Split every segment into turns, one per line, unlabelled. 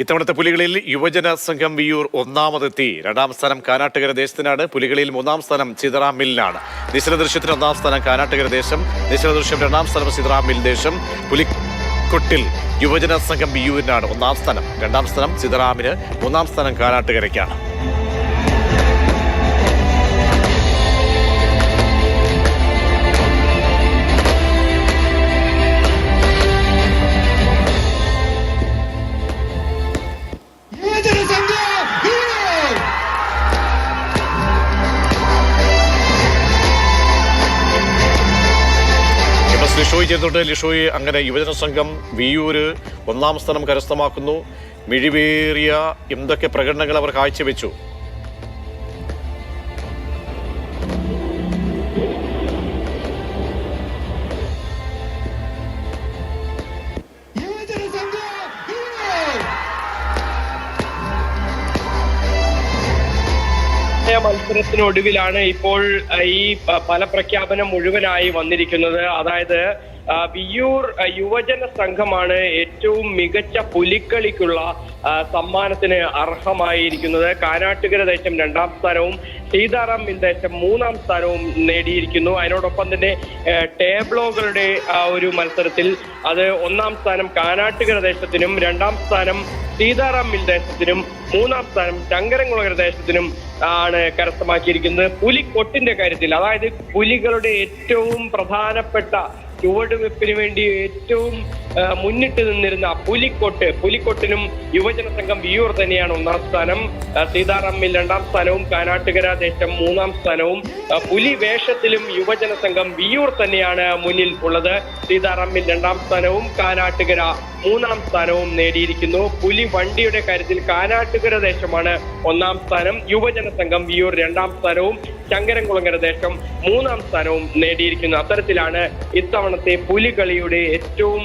ഇത്തവണത്തെ പുലികളിൽ യുവജന സംഘം വിയൂർ ഒന്നാമതെത്തി. രണ്ടാം സ്ഥാനം കാനാട്ടുകര ദേശത്തിനാണ്. പുലികളിൽ മൂന്നാം സ്ഥാനം സീതാറാം മില്ലിനാണ് നിശ്ചല ദൃശ്യത്തിന് ഒന്നാം സ്ഥാനം കാനാട്ടുകര ദേശം. നിശ്ചല ദൃശ്യം രണ്ടാം സ്ഥാനം സീതാറാം മിൽ ദേശം. പുലിക്കൊട്ടിൽ യുവജന സംഘം വിയൂരിനാണ് ഒന്നാം സ്ഥാനം. രണ്ടാം സ്ഥാനം ചിതറാമിന് മൂന്നാം സ്ഥാനം കാനാട്ടുകരയ്ക്കാണ്. ലിഷോയ് ചെയ്തിട്ട് ലിഷോയ് അങ്ങനെ യുവജന സംഘം വിയൂര് ഒന്നാം സ്ഥാനം കരസ്ഥമാക്കുന്നു. മിഴിവേറിയ എന്തൊക്കെ പ്രകടനങ്ങൾ അവർ കാഴ്ചവെച്ചു?
മത്സരത്തിനൊടുവിലാണ് ഇപ്പോൾ ഈ ഫലപ്രഖ്യാപനം മുഴുവനായി വന്നിരിക്കുന്നത്. അതായത് ആ, വിയ്യൂർ യുവജന സംഘമാണ് ഏറ്റവും മികച്ച പുലിക്കളിക്കുള്ള സമ്മാനത്തിന് അർഹമായിരിക്കുന്നത്. കാനാട്ടുകര ദേശം രണ്ടാം സ്ഥാനവും സീതാറാം ദേശം മൂന്നാം സ്ഥാനവും നേടിയിരിക്കുന്നു. അതിനോടൊപ്പം തന്നെ ടേബ്ലോകളുടെ ഒരു മത്സരത്തിൽ അത് ഒന്നാം സ്ഥാനം കാനാട്ടുകര ദേശത്തിനും രണ്ടാം സ്ഥാനം സീതാറാം ദേശത്തിനും മൂന്നാം സ്ഥാനം ശങ്കരൻകുളകര ദേശത്തിനും ആണ് കരസ്ഥമാക്കിയിരിക്കുന്നത്. പുലിക്കൊട്ടിന്റെ കാര്യത്തിൽ അതായത് പുലികളുടെ ഏറ്റവും പ്രധാനപ്പെട്ട ചുവടുവെപ്പിന് വേണ്ടി ഏറ്റവും മുന്നിട്ട് നിന്നിരുന്ന പുലിക്കോട്ട്. പുലിക്കൊട്ടിനും യുവജന സംഘം വിയൂർ തന്നെയാണ് ഒന്നാം സ്ഥാനം. സീതാറാമിൽ രണ്ടാം സ്ഥാനവും കാനാട്ടുകര ദേശം മൂന്നാം സ്ഥാനവും. പുലി വേഷത്തിലും യുവജന സംഘം വിയൂർ തന്നെയാണ് മുന്നിൽ ഉള്ളത്. സീതാറാമിൽ രണ്ടാം സ്ഥാനവും കാനാട്ടുകര മൂന്നാം സ്ഥാനവും നേടിയിരിക്കുന്നു. പുലി വണ്ടിയുടെ കാര്യത്തിൽ കാനാട്ടുകര ദേശമാണ് ഒന്നാം സ്ഥാനം. യുവജന സംഘം വിയൂർ രണ്ടാം സ്ഥാനവും ശങ്കരൻകുളങ്ങര ദേശം മൂന്നാം സ്ഥാനവും നേടിയിരിക്കുന്നു. അത്തരത്തിലാണ് ഇത്തവണത്തെ പുലികളിയുടെ ഏറ്റവും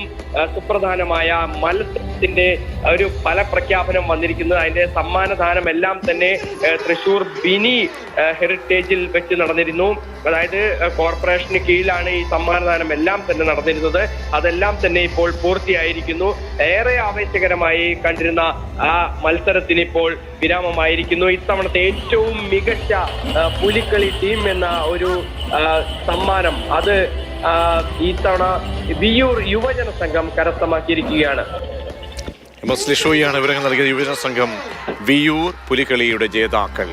സുപ്രധാനമായ മത്സരത്തിന്റെ ഒരു ഫലപ്രഖ്യാപനം വന്നിരിക്കുന്നത്. അതിന്റെ സമ്മാനദാനം എല്ലാം തന്നെ തൃശൂർ ബിനി ഹെറിറ്റേജിൽ വെച്ച് നടന്നിരുന്നു. അതായത് കോർപ്പറേഷന് കീഴിലാണ് ഈ സമ്മാനദാനം എല്ലാം തന്നെ നടന്നിരുന്നത്. അതെല്ലാം തന്നെ ഇപ്പോൾ പൂർത്തിയായിരിക്കുന്നു. ഏറെ ആവേശകരമായി കണ്ടിരുന്ന ആ മത്സരത്തിന് ഇപ്പോൾ വിരാമമായിരിക്കുന്നു. ഇത്തവണത്തെ ഏറ്റവും മികച്ച പുലിക്കളി ടീം എന്ന ഒരു സമ്മാനം അത് ഇത്തവണ വിയൂർ യുവജന സംഘം കരസ്ഥമാക്കിയിരിക്കുകയാണ്.
ലിഷോയാണ് വിവരങ്ങൾ നൽകിയ യുവജന സംഘം വിയൂർ പുലികളിയുടെ ജേതാക്കൾ.